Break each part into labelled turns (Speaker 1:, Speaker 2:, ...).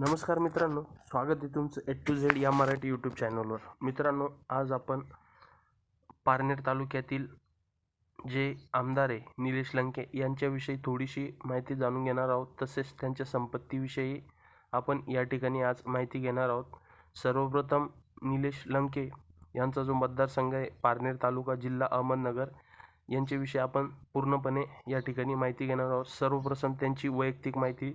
Speaker 1: नमस्कार मित्रांनो स्वागत आहे तुमचं एट टू झेड या मराठी यूट्यूब चॅनलवर मित्रांनो आज आपण पारनेर तालुक्यातील जे आमदार आहे निलेश लंके यांच्याविषयी थोडीशी माहिती जाणून घेणार आहोत. तसेच त्यांच्या संपत्तीविषयी आपण या ठिकाणी आज माहिती घेणार आहोत. सर्वप्रथम निलेश लंके यांचा जो मतदारसंघ आहे पारनेर तालुका जिल्हा अहमदनगर यांच्याविषयी आपण पूर्णपणे या ठिकाणी माहिती घेणार आहोत. सर्वप्रथम त्यांची वैयक्तिक माहिती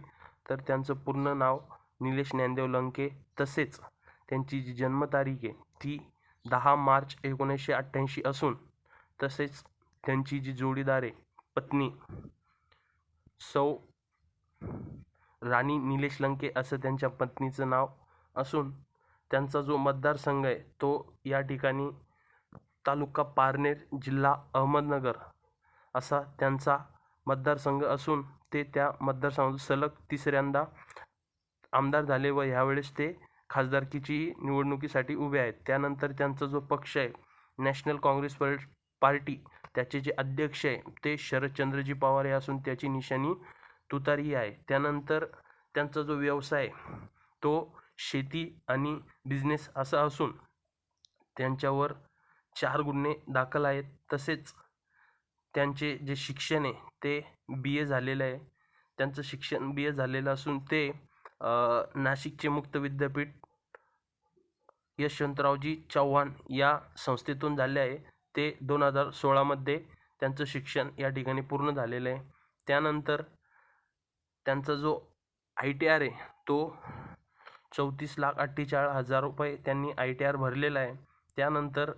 Speaker 1: तर त्यांचं पूर्ण नाव निलेश ज्ञानदेव लंके तसेच त्यांची जी जन्मतारीख आहे ती दहा मार्च एकोणीसशे अठ्ठ्याऐंशी असून तसेच त्यांची जी जोडीदार आहे पत्नी सौ राणी निलेश लंके असं त्यांच्या पत्नीचं नाव असून त्यांचा जो मतदारसंघ आहे तो या ठिकाणी तालुका पारनेर जिल्हा अहमदनगर असा त्यांचा मतदारसंघ असून ते त्या मतदारसंघात सलग तिसऱ्यांदा आमदार झाले व ह्यावेळेस ते खासदारकीची निवडणुकीसाठी उभे आहेत. त्यानंतर त्यांचा जो पक्ष आहे नॅशनल काँग्रेस पार्टी त्याचे जे अध्यक्ष आहे ते शरदचंद्रजी पवार हे असून त्याची निशाणी तुतारी आहे. त्यानंतर त्यांचा जो व्यवसाय तो शेती आणि बिझनेस असा असून त्यांच्यावर चार गुन्हे दाखल आहेत. तसेच त्यांचे जे शिक्षण आहे ते बी ए झालेलं आहे. त्यांचं शिक्षण बी ए झालेलं असून ते नाशिकचे मुक्त विद्यापीठ यशवंतरावजी चव्हाण या संस्थेतून झाले आहे. ते दोन हजार सोळामध्ये त्यांचं शिक्षण या ठिकाणी पूर्ण झालेलं आहे. त्यानंतर त्यांचा जो आय टी आर आहे तो चौतीस लाख अठ्ठेचाळीस हजार रुपये त्यांनी आय टी आर भरलेला आहे. त्यानंतर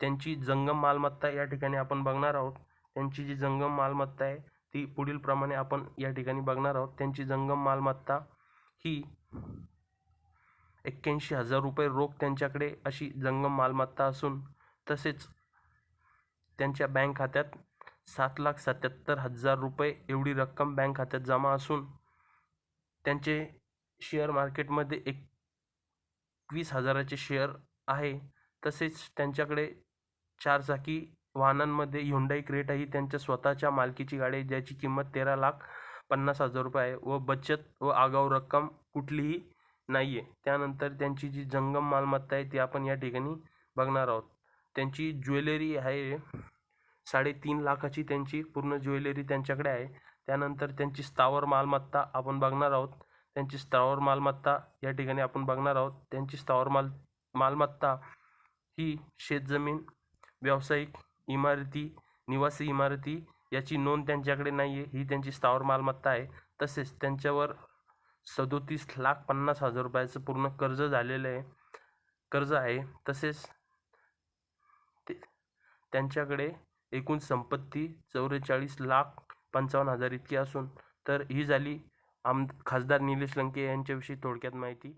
Speaker 1: त्यांची जंगम मालमत्ता या ठिकाणी आपण बघणार आहोत. त्यांची जी जंगम मालमत्ता आहे ती पुढील प्रमाणे आपण या ठिकाणी बघणार आहोत. त्यांची जंगम मालमत्ता ही एक्क्याऐंशी हजार रुपये रोख त्यांच्याकडे अशी जंगम मालमत्ता असून तसेच त्यांच्या बँक खात्यात सात लाख सत्याहत्तर हजार रुपये एवढी रक्कम बँक खात्यात जमा असून त्यांचे शेअर मार्केटमध्ये एकवीस हजाराचे शेअर आहे. तसेच त्यांच्याकडे चारचाकी वाहनांमध्ये हुंडाई क्रेटा ही त्यांच्या स्वतःच्या मालकीची गाडी आहे ज्याची किंमत तेरा लाख पन्नास हजार रुपये आहे व बचत व आगाऊ रक्कम कुठलीही नाही आहे त्यानंतर त्यांची जी जंगम मालमत्ता आहे ती आपण या ठिकाणी बघणार आहोत. त्यांची ज्वेलरी आहे साडेतीन लाखाची त्यांची पूर्ण ज्वेलरी त्यांच्याकडे आहे. त्यानंतर त्यांची स्थावर मालमत्ता आपण बघणार आहोत. त्यांची स्थावर मालमत्ता या ठिकाणी आपण बघणार आहोत. त्यांची स्थावर माल मालमत्ता ही शेतजमीन व्यावसायिक इमारती निवासी इमारती याची नोंद त्यांच्याकडे नाही आहे ही त्यांची स्थावर मालमत्ता आहे. तसेच त्यांच्यावर सदोतीस लाख पन्नास हजार रुपयाचं पूर्ण कर्ज झालेलं आहे. कर्ज आहे. तसेच ते त्यांच्याकडे एकूण संपत्ती चौवेचाळीस लाख पंचावन्न हजार इतकी असून तर ही झाली आम खासदार निलेश लंके यांच्याविषयी थोडक्यात माहिती.